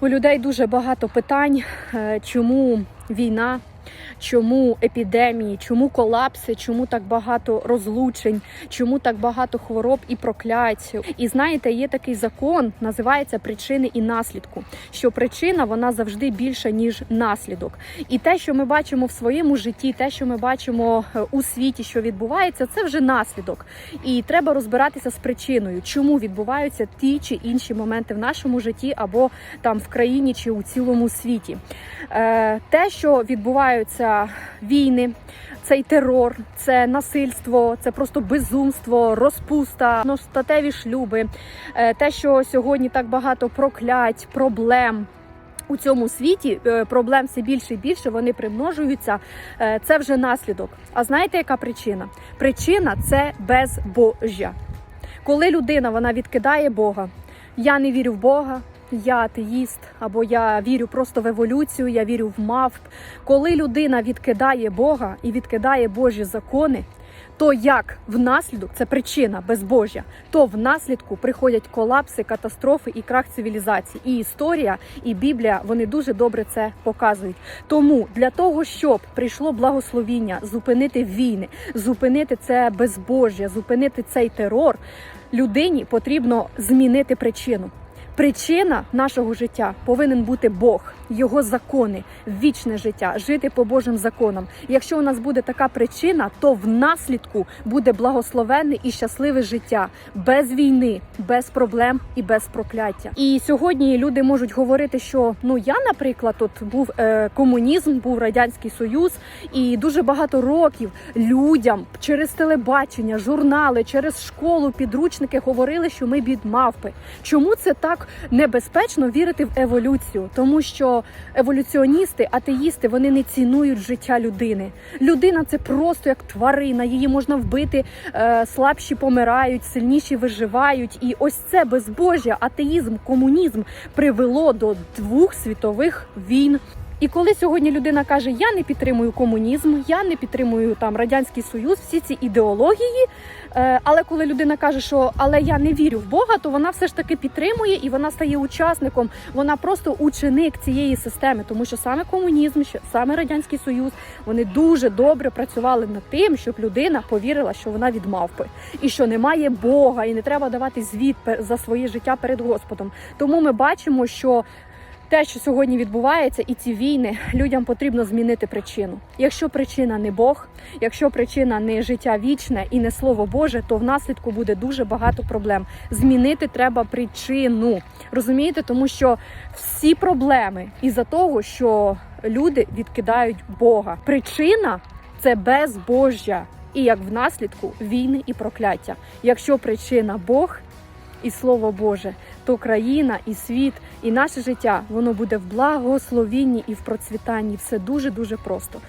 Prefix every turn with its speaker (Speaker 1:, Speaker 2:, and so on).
Speaker 1: У людей дуже багато питань, е, чому війна, чому епідемії, чому колапси, чому так багато розлучень, чому так багато хвороб і проклять. І знаєте, є такий закон, називається причини і наслідку. Що причина вона завжди більша ніж наслідок. І те, що ми бачимо в своєму житті, те, що ми бачимо е, у світі, що відбувається, це вже наслідок. І треба розбиратися з причиною, чому відбуваються ті чи інші моменти в нашому житті або там в країні чи у цілому світі. Е, Те, що відбуваються війни, цей терор, це насильство, це просто безумство, розпуста, статеві шлюби, е, те, що сьогодні так багато проклять, проблем. У цьому світі е, проблем все більше і більше, вони примножуються. Е, Це вже наслідок. А знаєте, яка причина? Причина це безбожжя. Коли людина вона відкидає Бога, я не вірю в Бога, я атеїст, або я вірю просто в еволюцію, я вірю в мавп. Коли людина відкидає Бога і відкидає Божі закони, то як внаслідок це причина безбожжя, то внаслідку приходять колапси, катастрофи і крах цивілізації. І історія, і Біблія вони дуже добре це показують. Тому для того, щоб прийшло благословіння, зупинити війни, зупинити це безбожжя, зупинити цей терор, людині потрібно змінити причину. Причина нашого життя повинен бути Бог, його закони, вічне життя, жити по Божим законам. Якщо у нас буде така причина, то в наслідку буде благословенне і щасливе життя без війни, без проблем і без прокляття. І сьогодні люди можуть говорити, що ну я, наприклад, тут був е, комунізм, був радянський союз, і дуже багато років людям через телебачення, журнали, через школу, підручники говорили, що ми бід мавпи. Чому це так небезпечно вірити в еволюцію? Тому що еволюціоністи, атеїсти, вони не цінують життя людини. Людина це просто як тварина, її можна вбити, е, слабші помирають, сильніші виживають. І ось це безбожжя, атеїзм, комунізм привело до двох світових війн. І коли сьогодні людина каже, я не підтримую комунізм, я не підтримую там радянський союз, всі ці ідеології. е, Але коли людина каже, що але я не вірю в Бога, то вона все ж таки підтримує і вона стає учасником. Вона просто ученик цієї системи, тому що саме комунізм, що саме радянський союз, вони дуже добре працювали над тим, щоб людина повірила, що вона від мавпи, і що немає Бога, і не треба давати звіт за своє життя перед Господом. Тому ми бачимо, що те, що сьогодні відбувається, і ці війни, людям потрібно змінити причину. Якщо причина не Бог, якщо причина не життя вічне і не слово Боже, то в наслідку буде дуже багато проблем. Змінити треба причину. Розумієте, тому що всі проблеми із-за того, що люди відкидають Бога. Причина це безбожжя. І як в наслідку війни і прокляття. Якщо причина Бог, і слово Боже, то країна і світ, і наше життя воно буде в благословінні і в процвітанні. Все дуже дуже просто.